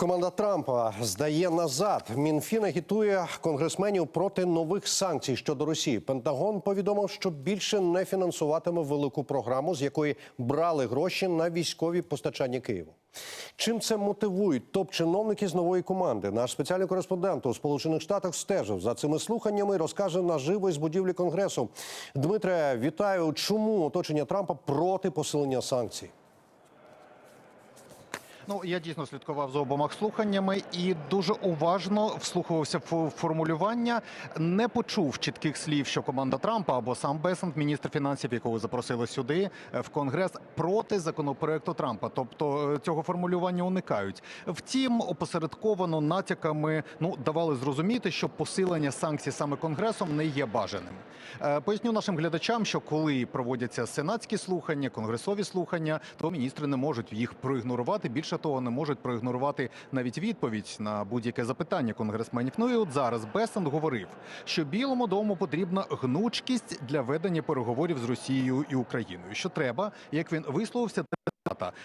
Команда Трампа здає назад. Мінфін агітує конгресменів проти нових санкцій щодо Росії. Пентагон повідомив, що більше не фінансуватиме велику програму, з якої брали гроші на військові постачання Києву. Чим це мотивують топ-чиновники з нової команди? Наш спеціальний кореспондент у Сполучених Штатах стежив за цими слуханнями. і Розкаже наживо із будівлі конгресу. Дмитре, вітаю. Чому оточення Трампа проти посилення санкцій? Ну я дійсно слідкував за обома слуханнями і дуже уважно вслухувався в формулювання. Не почув чітких слів, що команда Трампа або сам Бесент, міністр фінансів, якого запросили сюди е, в конгрес, проти законопроекту Трампа. Тобто е, цього формулювання уникають. Втім, опосередковано натяками ну давали зрозуміти, що посилення санкцій саме конгресом не є бажаним. Е, Поясню нашим глядачам, що коли проводяться сенатські слухання, конгресові слухання, то міністри не можуть їх проігнорувати. Більше того, не можуть проігнорувати навіть відповідь на будь-яке запитання конгресменів. Ну і от зараз Бесен говорив, що Білому дому потрібна гнучкість для ведення переговорів з Росією і Україною. Що треба, як він висловився,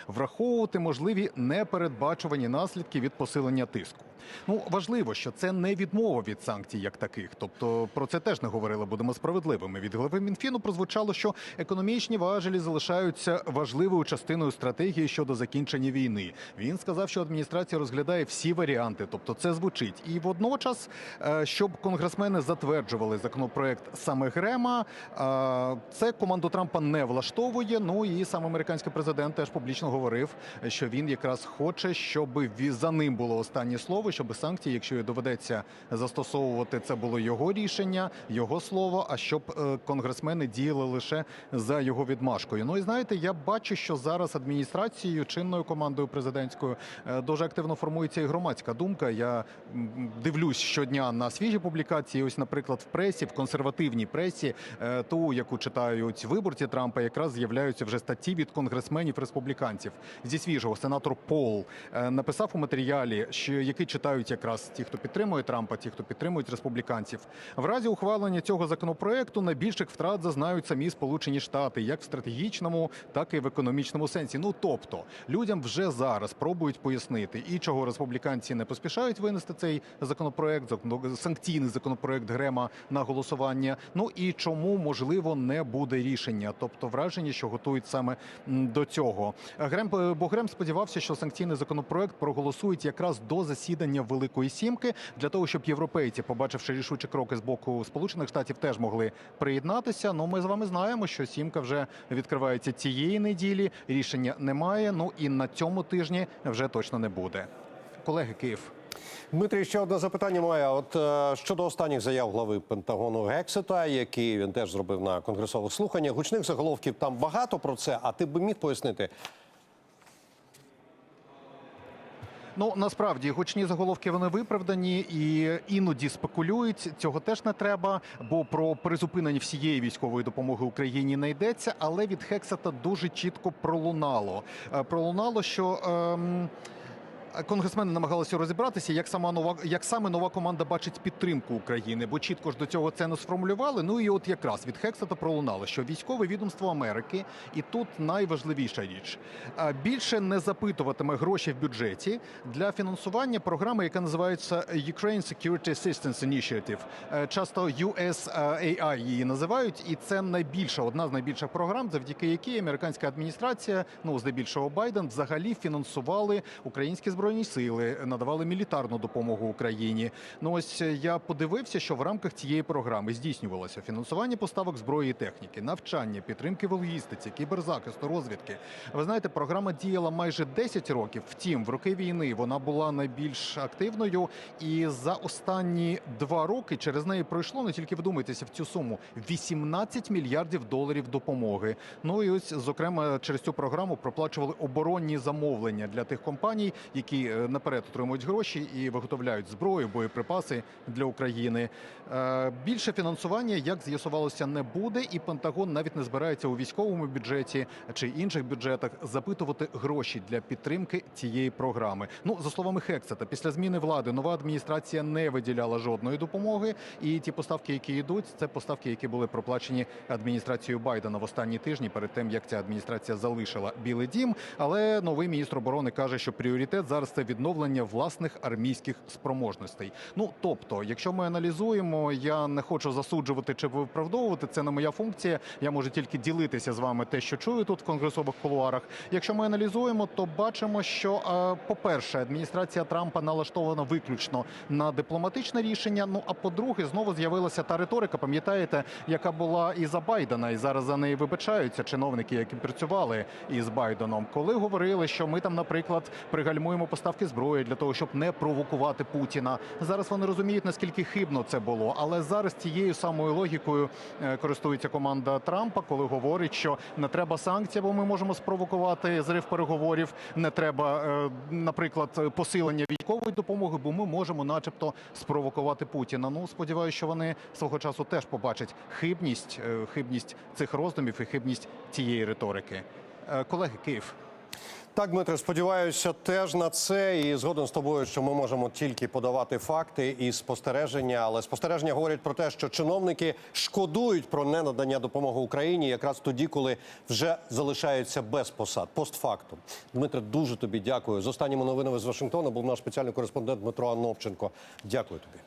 враховувати можливі непередбачувані наслідки від посилення тиску. Ну важливо, що це не відмова від санкцій як таких. Тобто про це теж не говорили. Будемо справедливими. Від голови Мінфіну прозвучало, що економічні важелі залишаються важливою частиною стратегії щодо закінчення війни. Він сказав, що адміністрація розглядає всі варіанти, тобто це звучить. І водночас, е, щоб конгресмени затверджували законопроект саме Грема, е, це команду Трампа не влаштовує. Ну і сам американський президент теж публічно говорив, що він якраз хоче, щоб за ним було останнє слово, щоб санкції, якщо доведеться застосовувати, це було його рішення, його слово. А щоб е, конгресмени діяли лише за його відмашкою. Ну і знаєте, я бачу, що зараз адміністрацією, чинною командою президентською е, дуже активно формується і громадська думка. Я дивлюсь щодня на свіжі публікації. Ось, наприклад, в пресі, в консервативній пресі, е, ту, яку читають виборці Трампа, якраз з'являються вже статті від конгресменів республіканців. Зі свіжого сенатор Пол написав у матеріалі, що який читають якраз ті, хто підтримує Трампа, ті, хто підтримують республіканців. В разі ухвалення цього законопроекту найбільших втрат зазнають самі Сполучені Штати, як в стратегічному, так і в економічному сенсі. Ну тобто людям вже зараз пробують пояснити, і чого республіканці не поспішають винести цей законопроект, закон- санкційний законопроект Грема на голосування. Ну і чому можливо не буде рішення, тобто враження, що готують саме до цього. Грем бо Грем сподівався, що санкційний законопроект проголосують якраз до засідання Великої Сімки для того, щоб європейці, побачивши рішучі кроки з боку Сполучених Штатів, теж могли приєднатися. Ну ми з вами знаємо, що сімка вже відкривається цієї неділі. Рішення немає. Ну і на цьому тижні вже точно не буде. Колеги, Київ. Дмитрій, ще одне запитання моє. От е, щодо останніх заяв глави Пентагону Гексета, які він теж зробив на конгресових слуханнях. Гучних заголовків там багато про це. А ти б міг пояснити? Ну насправді гучні заголовки вони виправдані і іноді спекулюють. Цього теж не треба, бо про призупинення всієї військової допомоги Україні не йдеться. Але від Хексата дуже чітко пролунало. Е, Пролунало, що. Ем... Конгресмени намагалися розібратися, як сама нова, як саме нова команда бачить підтримку України, бо чітко ж до цього це не сформулювали. Ну і от якраз від Хексета пролунало, що військове відомство Америки, і тут найважливіша річ більше не запитуватиме гроші в бюджеті для фінансування програми, яка називається Ukraine Security Assistance Initiative. Е, Часто USAI її називають, і це найбільша одна з найбільших програм, завдяки якій американська адміністрація, ну здебільшого Байден, взагалі фінансували українські збройні сили, надавали мілітарну допомогу Україні. Ну ось е, я подивився, що в рамках цієї програми здійснювалося фінансування поставок зброї і техніки, навчання, підтримки в логістиці, кіберзахисту, розвідки. Ви знаєте, програма діяла майже 10 років. Втім, в роки війни вона була найбільш активною. І за останні два роки через неї пройшло не тільки вдумайтеся в цю суму 18 мільярдів доларів допомоги. Ну і ось зокрема через цю програму проплачували оборонні замовлення для тих компаній, які е, наперед отримують гроші і виготовляють зброю, боєприпаси для України. Е, Більше фінансування, як з'ясувалося, не буде, і Пентагон навіть не збирається у військовому бюджеті чи інших бюджетах запитувати гроші для підтримки цієї програми. Ну за словами Хексета, після зміни влади нова адміністрація не виділяла жодної допомоги. І ті поставки, які йдуть, це поставки, які були проплачені адміністрацією Байдена в останні тижні, перед тим як ця адміністрація залишила Білий Дім. Але новий міністр оборони каже, що пріоритет зараз це відновлення власних армійських спроможностей. Ну тобто, якщо ми аналізуємо, я не хочу засуджувати чи виправдовувати. Це не моя функція. Я можу тільки ділитися з вами те, що чую тут в конгресових кулуарах. Якщо ми аналізуємо, то бачимо, що, е, по-перше, адміністрація Трампа налаштована виключно на дипломатичне рішення. Ну а по-друге, знову з'явилася та риторика, пам'ятаєте, яка була і за Байдена, і зараз за неї вибачаються чиновники, які працювали із Байденом, коли говорили, що ми там, наприклад, пригальмуємо поставки зброї для того, щоб не провокувати Путіна. Зараз вони розуміють наскільки хибно це було, але зараз цією самою логікою е, користується команда Трампа, коли говорить, що не треба санкцій, бо ми можемо спровокувати зрив переговорів. Не треба, е, наприклад, посилення військової допомоги, бо ми можемо, начебто, спровокувати Путіна. Ну сподіваюся, що вони свого часу теж побачать хибність, е, хибність цих роздумів і хибність цієї риторики. Колеги, Київ. Так, Дмитре, сподіваюся теж на це. І згоден з тобою, що ми можемо тільки подавати факти і спостереження. Але спостереження говорять про те, що чиновники шкодують про ненадання допомоги Україні якраз тоді, коли вже залишаються без посад. Постфактум. Дмитре, дуже тобі дякую. З останніми новинами з Вашингтона був наш спеціальний кореспондент Дмитро Ановченко. Дякую тобі.